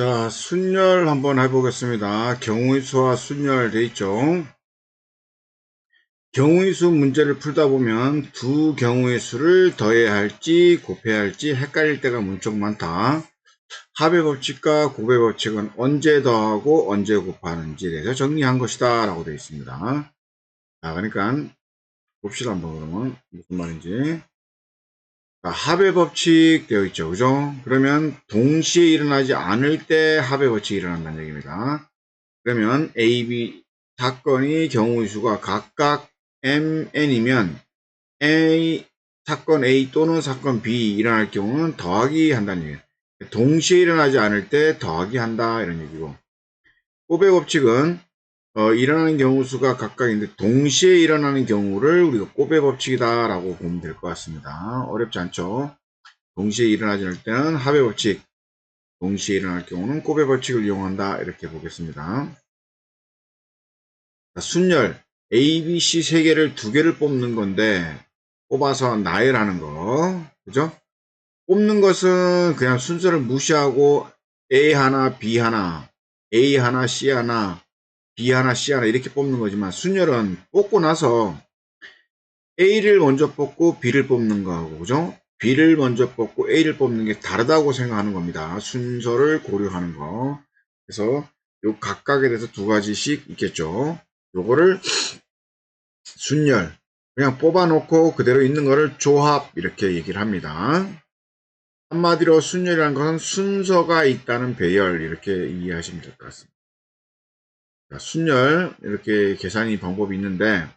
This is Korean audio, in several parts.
자, 순열 한번 해보겠습니다. 경우의 수와 순열 돼 있죠. 경우의 수 문제를 풀다 보면 두 경우의 수를 더해야 할지 곱해야 할지 헷갈릴 때가 무척 많다. 합의 법칙과 곱의 법칙은 언제 더하고 언제 곱하는지에 대해서 정리한 것이다 라고 되어 있습니다. 자, 그러니까 봅시다 한번 그러면 무슨 말인지. 자, 합의 법칙 되어 있죠. 그죠? 그러면 동시에 일어나지 않을 때 합의 법칙이 일어난다는 얘기입니다. 그러면 A, B 사건이 경우의 수가 각각 MN이면 A, 사건 A 또는 사건 B 일어날 경우는 더하기 한다는 얘기예요. 동시에 일어나지 않을 때 더하기 한다 이런 얘기고 곱의 법칙은 어, 일어나는 경우 수가 각각인데 동시에 일어나는 경우를 우리가 곱의 법칙이다 라고 보면 될 것 같습니다. 어렵지 않죠? 동시에 일어나지 않을 때는 합의 법칙 동시에 일어날 경우는 곱의 법칙을 이용한다 이렇게 보겠습니다. 자, 순열 A, B, C 세 개를 두 개를 뽑는 건데 뽑아서 나열하는 거 그죠? 뽑는 것은 그냥 순서를 무시하고 A 하나, B 하나, A 하나, C 하나, B 하나, C 하나 이렇게 뽑는 거지만 순열은 뽑고 나서 A를 먼저 뽑고 B를 뽑는 거하고 그죠? B를 먼저 뽑고 A를 뽑는 게 다르다고 생각하는 겁니다. 순서를 고려하는 거. 그래서 요 각각에 대해서 두 가지씩 있겠죠. 요거를 순열 그냥 뽑아놓고 그대로 있는 거를 조합 이렇게 얘기를 합니다. 한마디로 순열이라는 것은 순서가 있다는 배열 이렇게 이해하시면 될 것 같습니다. 자, 순열 이렇게 계산이 방법이 있는데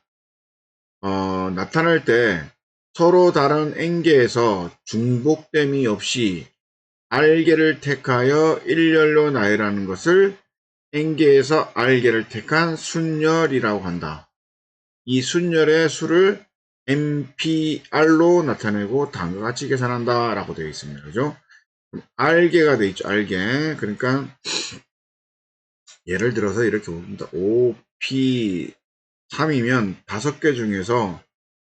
어, 나타날 때 서로 다른 n개에서 중복됨이 없이 r개를 택하여 일렬로 나열하는 것을 n개에서 r개를 택한 순열이라고 한다. 이 순열의 수를 MPR로 나타내고 다음과 같이 계산한다 라고 되어 있습니다. 그죠? R개가 되어 있죠. R개. 그러니까 예를 들어서 이렇게 봅니다. OP3이면 다섯 개 중에서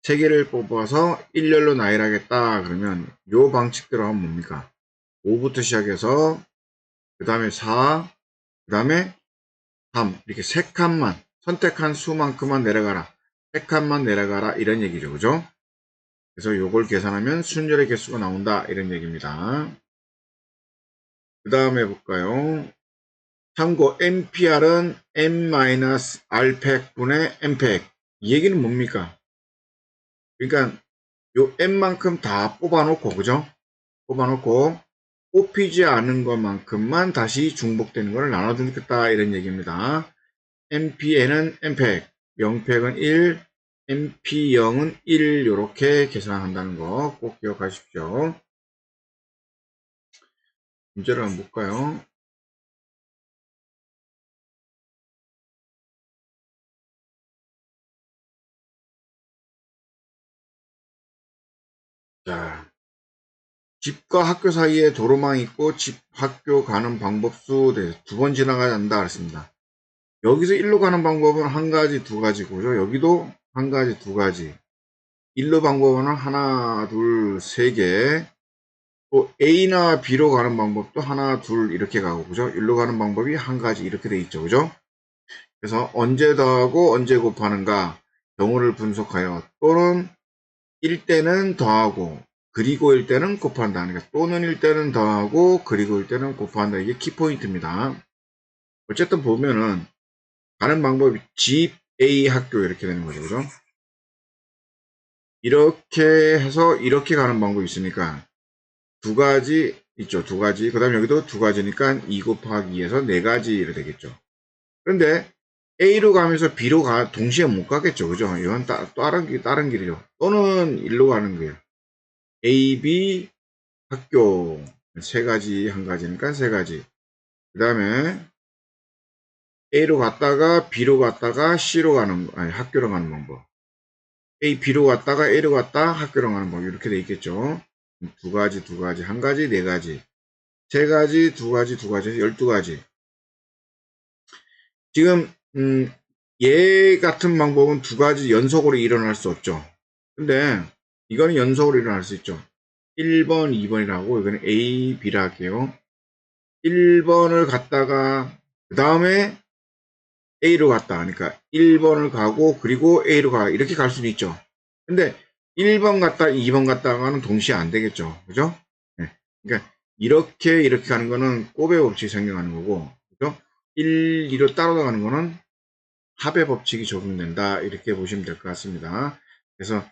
세 개를 뽑아서 일렬로 나열하겠다. 그러면 요 방식대로 하면 뭡니까? 5부터 시작해서 그 다음에 4, 그 다음에 3 이렇게 세 칸만 선택한 수만큼만 내려가라. 세 칸만 내려가라 이런 얘기죠. 그죠? 그래서 요걸 계산하면 순열의 개수가 나온다 이런 얘기입니다. 그 다음에 볼까요? 참고 NPR은 n-r팩분의 n팩 이 얘기는 뭡니까? 그러니까 요 n만큼 다 뽑아놓고 그죠? 뽑아놓고 뽑히지 않은 것만큼만 다시 중복되는 것을 나눠주겠다 이런 얘기입니다. NPN은 n팩, 0팩은 1, MP0은 1 이렇게 계산한다는 거 꼭 기억하십시오. 문제를 한번 볼까요? 자, 집과 학교 사이에 도로망이 있고 집, 학교 가는 방법수 두번 지나가야 한다 그랬습니다. 여기서 일로 가는 방법은 한 가지, 두 가지고요. 여기도 한 가지, 두 가지. 일로 방법은 하나, 둘, 세 개. 또 A나 B로 가는 방법도 하나, 둘 이렇게 가고 그죠? 일로 가는 방법이 한 가지 이렇게 돼 있죠. 그죠? 그래서 언제 더하고 언제 곱하는가 경우를 분석하여 또는 일 때는 더하고 그리고 일 때는 곱한다. 그러니까 또는 일 때는 더하고 그리고 일 때는 곱한다. 이게 키포인트입니다. 어쨌든 보면은 가는 방법이 집 A 학교 이렇게 되는 거죠. 그죠? 이렇게 해서 이렇게 가는 방법이 있으니까 두 가지 있죠. 두 가지. 그 다음에 여기도 두 가지니까 2 곱하기 2에서 네 가지로 되겠죠. 그런데 A로 가면서 B로 가, 동시에 못 가겠죠. 그죠? 이건 따, 다른, 길, 다른 길이죠. 또는 일로 가는 거예요. A, B, 학교. 세 가지, 한 가지니까 세 가지. 그 다음에 A로 갔다가 B로 갔다가 C로 가는, 아니, 학교로 가는 방법. A, B로 갔다가 A로 갔다 학교로 가는 방법. 이렇게 돼 있겠죠. 두 가지, 두 가지, 한 가지, 네 가지. 세 가지, 두 가지, 두 가지, 열두 가지. 지금 음, 얘 같은 방법은 두 가지 연속으로 일어날 수 없죠. 근데 이거는 연속으로 일어날 수 있죠. 1번, 2번이라고 이거는 A, B라 할게요. 1번을 갔다가 그 다음에 A로 갔다. 그러니까 1번을 가고 그리고 A로 가. 이렇게 갈 수는 있죠. 근데 1번 갔다 2번 갔다가는 동시에 안 되겠죠. 그죠? 네. 그러니까 이렇게 이렇게 가는 거는 꼬배 법칙이 적용하는 거고 그죠? 1, 2로 따로 가는 거는 합의 법칙이 적용된다. 이렇게 보시면 될 것 같습니다. 그래서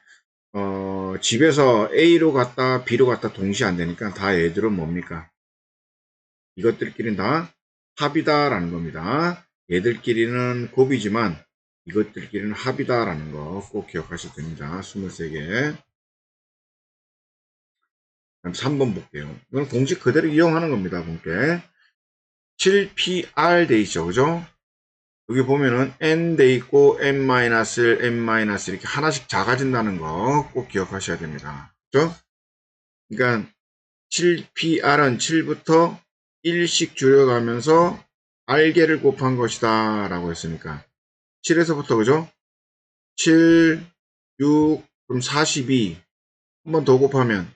어, 집에서 A로 갔다 B로 갔다 동시에 안 되니까 다 얘들은 뭡니까? 이것들끼리는 다 합이다라는 겁니다. 얘들끼리는 곱이지만 이것들끼리는 합이다라는 거 꼭 기억하셔야 됩니다. 23개. 그럼 3번 볼게요. 이건 공식 그대로 이용하는 겁니다. 본게 7PR 돼 있죠. 그죠? 여기 보면은 n 돼 있고 n-1, n- 이렇게 하나씩 작아진다는 거 꼭 기억하셔야 됩니다. 그죠? 그러니까 7PR은 7부터 1씩 줄여가면서 r개를 곱한 것이다 라고 했으니까 7에서부터 그죠? 7, 6, 그럼 42 한 번 더 곱하면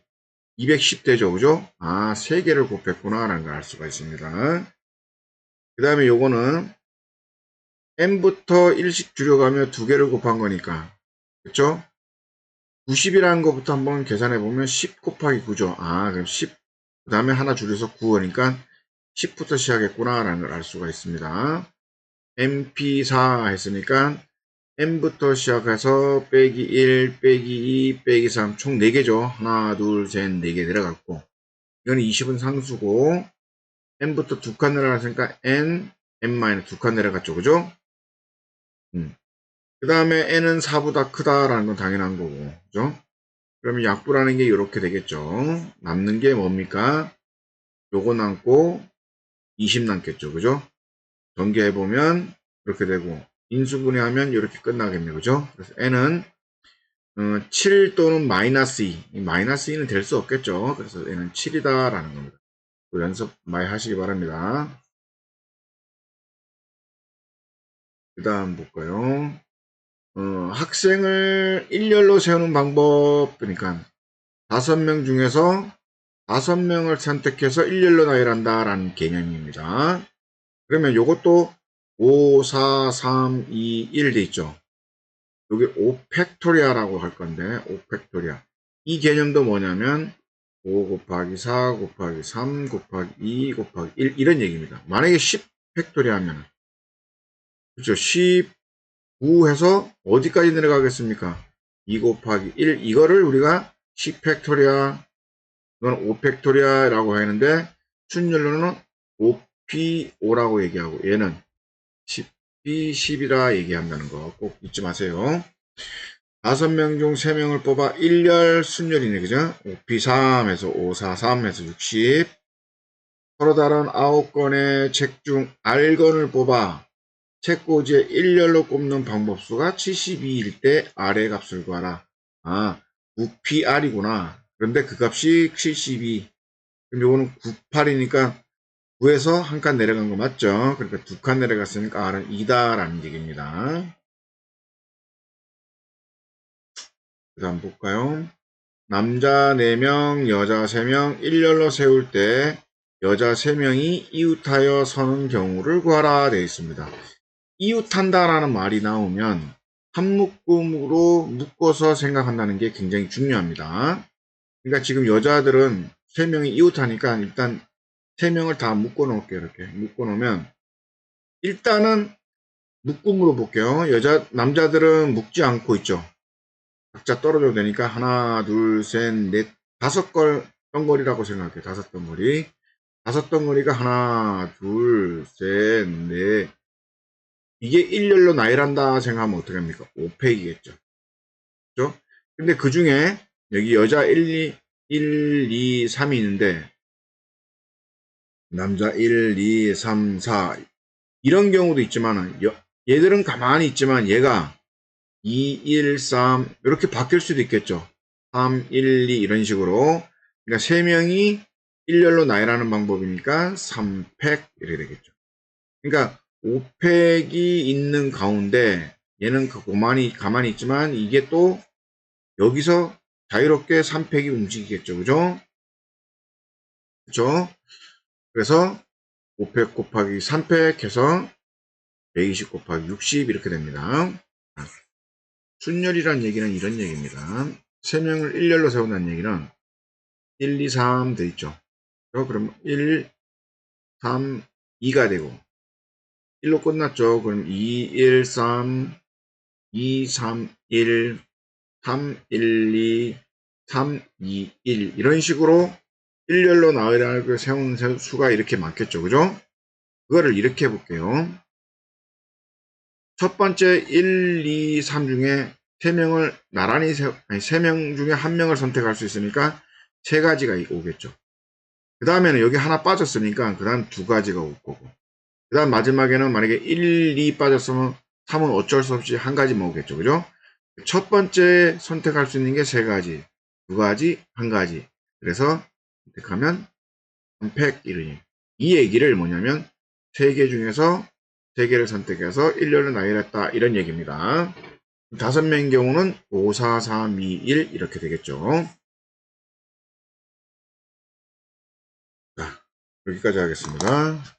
210 되죠 그죠? 아 3개를 곱했구나 라는 걸 알 수가 있습니다 그 다음에 요거는 n부터 1씩 줄여가며 2개를 곱한 거니까 그쵸? 90이라는 것부터 한번 계산해 보면 10 곱하기 9죠 아 그럼 10 그 다음에 하나 줄여서 9거니까 10부터 시작했구나 라는 걸 알 수가 있습니다. MP4 했으니까 M부터 시작해서 빼기 1, 빼기 2, 빼기 3 총 4개죠. 하나, 둘, 셋, 4개 내려갔고 이건 20은 상수고 M부터 두 칸 내려갔으니까 N, N- 두칸 내려갔죠. 그죠? 음. 그 다음에 N은 4보다 크다라는 건 당연한 거고 그죠? 그러면 약분하는 게 이렇게 되겠죠. 남는 게 뭡니까? 요거 남고 20 남겠죠. 그죠? 전개해보면 이렇게 되고 인수분해 하면 이렇게 끝나겠네요. 그죠? 그래서 n은 어, 7 또는 마이너스 2. 이 마이너스 2는 될 수 없겠죠. 그래서 n은 7이다 라는 겁니다. 또 연습 많이 하시기 바랍니다. 그 다음 볼까요? 어, 학생을 일렬로 세우는 방법 그러니까 다섯 명 중에서 다섯 명을 선택해서 일렬로 나열한다 라는 개념입니다. 그러면 이것도 5, 4, 3, 2, 1돼 있죠. 여기 5팩토리아라고 할 건데 5팩토리아 이 개념도 뭐냐면 5 곱하기 4 곱하기 3 곱하기 2 곱하기 1 이런 얘기입니다. 만약에 10팩토리아 하면 그렇죠. 19 해서 어디까지 내려가겠습니까? 2 곱하기 1 이거를 우리가 10 팩토리아 이건 5 팩토리아라고 하는데 순열로는 5P5라고 얘기하고 얘는 10B, 10이라 얘기한다는 거 꼭 잊지 마세요. 5명 중 3명을 뽑아 1열 순열이네 그죠? 5P3에서 543에서 60 서로 다른 9건의 책 중 R건을 뽑아 책꽂이에 1열로 꼽는 방법수가 72일 때 R의 값을 구하라. 아, 9PR이구나. 그런데 그 값이 72. 그럼 요거는 98이니까 9에서 한 칸 내려간 거 맞죠? 그러니까 두 칸 내려갔으니까 R은 2다라는 얘기입니다. 그 다음 볼까요? 남자 4명, 여자 3명, 1열로 세울 때 여자 3명이 이웃하여 서는 경우를 구하라 되어 있습니다. 이웃한다라는 말이 나오면 한 묶음으로 묶어서 생각한다는 게 굉장히 중요합니다. 그러니까 지금 여자들은 3명이 이웃하니까 일단 3명을 다 묶어 놓을게요. 이렇게 묶어 놓으면 일단은 묶음으로 볼게요. 여자 남자들은 묶지 않고 있죠. 각자 떨어져도 되니까 하나, 둘, 셋, 넷, 다섯 걸 덩거리라고 생각해요. 다섯 덩거리. 다섯 덩거리가 하나, 둘, 셋, 넷. 이게 일렬로 나열한다 생각하면 어떻게 합니까? 5팩이겠죠. 그죠? 근데 그 중에 여기 여자 1, 2, 1, 2, 3이 있는데 남자 1, 2, 3, 4 이런 경우도 있지만 얘들은 가만히 있지만 얘가 2, 1, 3 이렇게 바뀔 수도 있겠죠. 3, 1, 2 이런 식으로 그러니까 3명이 일렬로 나열하는 방법이니까 3팩 이렇게 되겠죠. 그러니까 5팩이 있는 가운데 얘는 그 고만히 가만히 있지만 이게 또 여기서 자유롭게 3팩이 움직이겠죠. 그죠? 그죠? 그래서 5팩 곱하기 3팩 해서 120 곱하기 60 이렇게 됩니다. 순열이란 얘기는 이런 얘기입니다. 3명을 1열로 세운다는 얘기는 1, 2, 3 돼 있죠. 그럼 1, 3, 2가 되고 1로 끝났죠. 그럼 2, 1, 3, 2, 3, 1, 3, 1, 2, 3, 2, 1 이런 식으로 1열로 나열을 세운 수가 이렇게 많겠죠. 그죠? 그거를 이렇게 해볼게요. 첫 번째 1, 2, 3 중에 3명을 나란히 세, 아니 3명 중에 1명을 선택할 수 있으니까 세 가지가 오겠죠. 그 다음에는 여기 하나 빠졌으니까 그 다음 두 가지가 올 거고 그 다음 마지막에는 만약에 1, 2 빠졌으면 3은 어쩔 수 없이 한 가지만 오겠죠. 그죠? 첫 번째 선택할 수 있는 게 세 가지, 두 가지, 한 가지. 그래서 선택하면 팩 이르니 이 얘기를 뭐냐면 세 개 중에서 세 개를 선택해서 1년을 나열했다 이런 얘기입니다. 다섯 명의 경우는 5, 4, 3, 2, 1 이렇게 되겠죠. 자, 여기까지 하겠습니다.